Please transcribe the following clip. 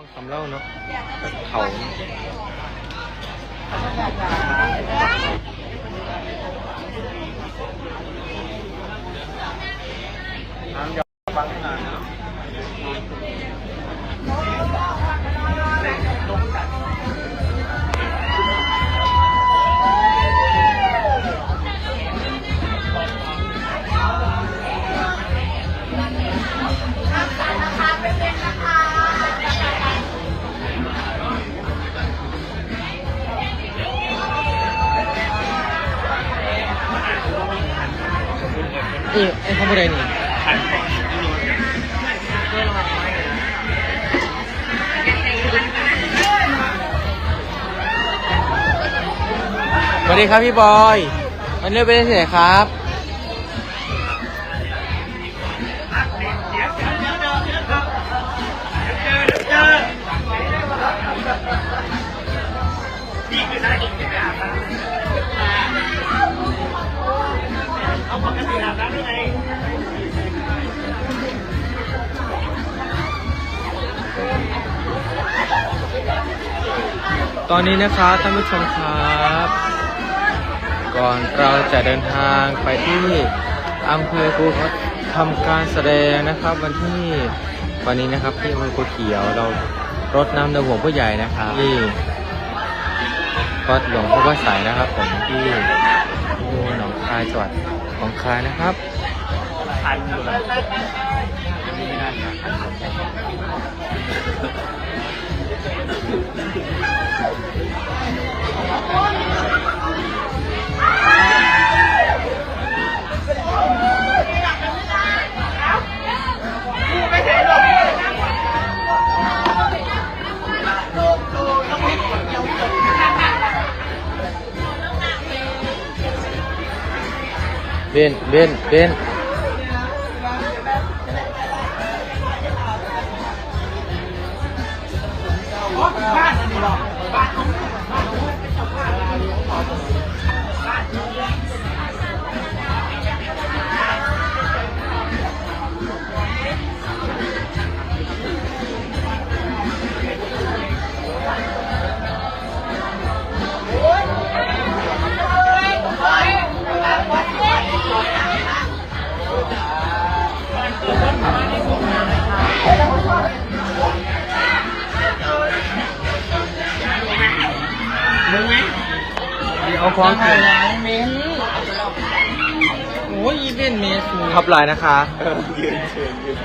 องสำเล่าเนาะเขา เออไอ้ข้าวมันไดนี่สวัสดีครับพี่บอย วันนี้ไปที่ไหนครับ ตอนนี้นะครับท่านผู้ชมครับ ก่อนเราจะเดินทางไปที่อำเภอภูเขาทำการแสดงนะครับ วันที่วันนี้นะครับที่อำเภอภูเขียวเรารดน้ำดำหัวผู้ใหญ่นะครับที่วัดหลวงพ่อพระสายนะครับ ผมที่ที่หนองคายจังหวัดหนองคายนะครับ เบนเบนเบนเดี๋ยว เอาฟ้องคืนเม้นโอ้ยอีเบนเมสู ทับลายนะคะยืนเชิญยืน